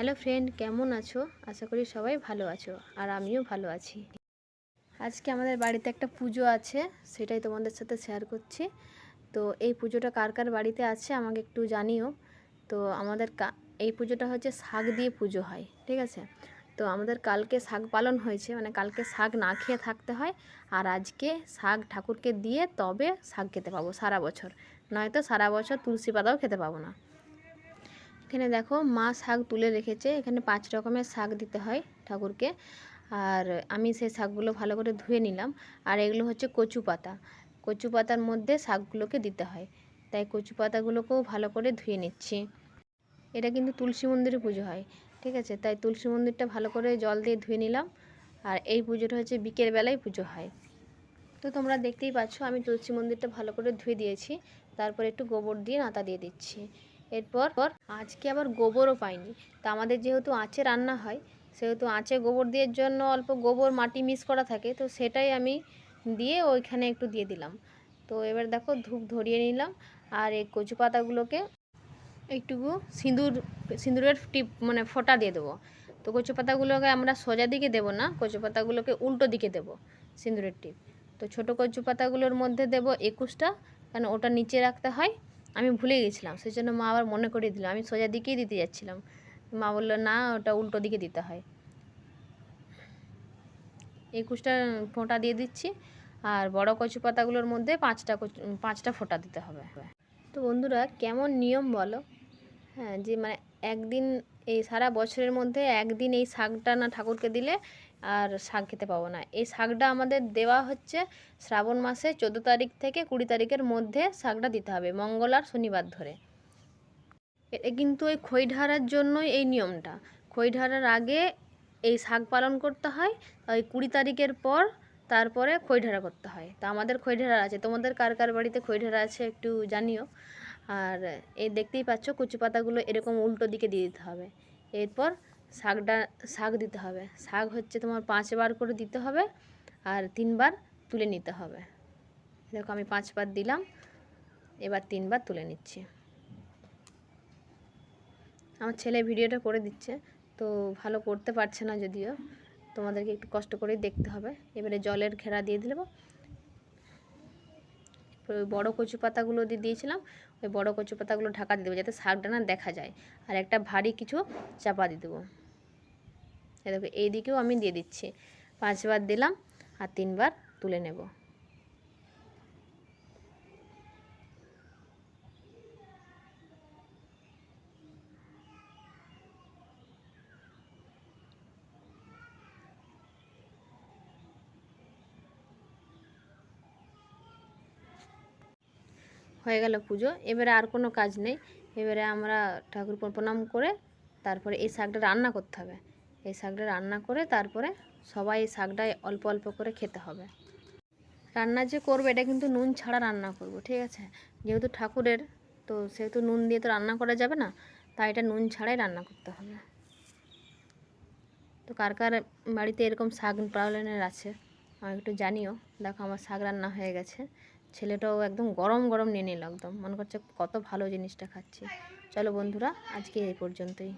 Hello friend কেমন আছো? আশা করি সবাই ভালো আছো, আর আমিও ভালো আছি। আজকে আমাদের বাড়িতে একটা পুজো আছে, সেটাই তোমাদের সাথে শেয়ার করছি। তো এই পুজোটা কার কার বাড়িতে আছে আমাকে একটু জানিও। তো আমাদের এই পুজোটা হচ্ছে শাক দিয়ে পুজো হয়, ঠিক আছে? তো আমাদের কালকে শাক পালন হয়েছে মানে কালকে শাক না খেয়ে থাকতে হয়, আর আজকে শাক ঠাকুরকে দিয়ে তবে শাক খেতে পাবো, সারা বছর। নয়তো সারা বছর তুলসী পাতাও খেতে পাবো না। এখানে দেখো মা শাক তুলে রেখেছে। এখানে পাঁচ রকমের শাক দিতে হয় ঠাকুরকে। আর আমি সেই শাকগুলো ভালো করে ধুয়ে নিলাম। আর এগুলো হচ্ছে কচু পাতা। কচু পাতার মধ্যে শাকগুলোকে দিতে হয়। তাই কচু পাতাগুলোকেও ভালো করে ধুয়ে নিচ্ছি। এটা কিন্তু তুলসী মন্দিরে পুজো হয়, ঠিক আছে? তাই তুলসী মন্দিরটা ভালো করে জল দিয়ে ধুয়ে নিলাম। আর এই পুজোটা হচ্ছে বিকেল বেলায় পুজো হয়। তো তোমরা দেখতেই পাচ্ছ, আমি তুলসী মন্দিরটা ভালো করে ধুয়ে দিয়েছি। তারপর একটু গোবর দিয়ে নাতা দিয়ে দিচ্ছি। এরপর পর আজকে আবার গোবরও পাইনি। তা আমাদের যেহেতু আঁচে রান্না হয়, সেহেতু আঁচে গোবর দেওয়ার জন্য অল্প গোবর মাটি মিক্স করা থাকে, তো সেটাই আমি দিয়ে ওইখানে একটু দিয়ে দিলাম। তো এবার দেখো ধূপ ধরিয়ে নিলাম, আর এই কচু পাতাগুলোকে একটুকু সিঁদুর, সিঁদুরের টিপ মানে ফোঁটা দিয়ে দেবো। তো কচু পাতাগুলোকে আমরা সোজা দিকে দেবো না, কচু পাতাগুলোকে উল্টো দিকে দেবো সিঁদুরের টিপ। তো ছোটো কচু পাতাগুলোর মধ্যে দেবো একুশটা, কারণ ওটা নিচে রাখতে হয়। আমি ভুলে গেছিলাম সেই জন্য মা আবার মনে করিয়ে দিল। আমি সোজা দিকেই দিতে যাচ্ছিলাম। মা বলল, না, ওটা উল্টো দিকে দিতে হয়। একুশটা ফোঁটা দিয়ে দিচ্ছি, আর বড় কচু পাতাগুলোর মধ্যে পাঁচটা কচু, পাঁচটা ফোঁটা দিতে হবে। তো বন্ধুরা, কেমন নিয়ম বলো? হ্যাঁ যে মানে একদিন এই সারা বছরের মধ্যে একদিন এই শাকটা না ঠাকুরকে দিলে আর শাক খেতে পাবো না। এই শাকটা আমাদের দেওয়া হচ্ছে শ্রাবণ মাসে চোদ্দ তারিখ থেকে কুড়ি তারিখের মধ্যে শাকটা দিতে হবে, মঙ্গল আর শনিবার ধরে। এটা কিন্তু ওই খই ঢাড়ার জন্যই এই নিয়মটা। খই ঢাড়ার আগে এই শাক পালন করতে হয়, ওই কুড়ি তারিখের পর তারপরে খই ঢাড়া করতে হয়। তা আমাদের খই ঢাড়া আছে। তোমাদের কার কার বাড়িতে খই ঢাড়া আছে একটু জানিও। আর এই দেখতেই পাচ্ছ কচু পাতাগুলো এরকম উল্টো দিকে দিয়ে দিতে হবে। এরপর শাকটা শাক দিতে হবে। শাক হচ্ছে তোমার পাঁচবার করে দিতে হবে আর তিনবার তুলে নিতে হবে। দেখো আমি পাঁচবার দিলাম, এবার তিনবার তুলে নিচ্ছি। আমার ছেলে ভিডিওটা করে দিচ্ছে, তো ভালো করতে পারছে না যদিও। তোমাদেরকে একটু কষ্ট করেই দেখতে হবে। এবারে জলের ঘেরা দিয়ে দিলাম। বড়ো কচু পাতাগুলো দিয়ে দিয়েছিলাম। ওই বড়ো কচু পাতাগুলো ঢাকা দিয়ে দেবো যাতে শাকটা না দেখা যায়। আর একটা ভারী কিছু চাপা দিয়ে দেবো। দেখো এই দিকেও আমি দিয়ে দিচ্ছি। পাঁচবার দিলাম আর তিনবার তুলে নেব। হয়ে গেল পুজো। এবারে আর কোনো কাজ নেই। এবারে আমরা ঠাকুর প্রণাম করে তারপরে এই শাকটা রান্না করতে হবে। এই শাকটা রান্না করে তারপরে সবাই এই শাকটা অল্প অল্প করে খেতে হবে। রান্না যে করব, এটা কিন্তু নুন ছাড়া রান্না করব, ঠিক আছে? যেহেতু ঠাকুরের, তো সেহেতু নুন দিয়ে তো রান্না করা যাবে না, তাই এটা নুন ছাড়াই রান্না করতে হবে। তো কার কার বাড়িতে এরকম শাক প্রবলেমের আছে আমাকে একটু জানিও। দেখো আমার শাক রান্না হয়ে গেছে। ছেলেটাও একদম গরম গরম নিয়ে নিল একদম। মনে করছে কত ভালো জিনিসটা খাচ্ছে। চলো বন্ধুরা, আজকে এই পর্যন্তই।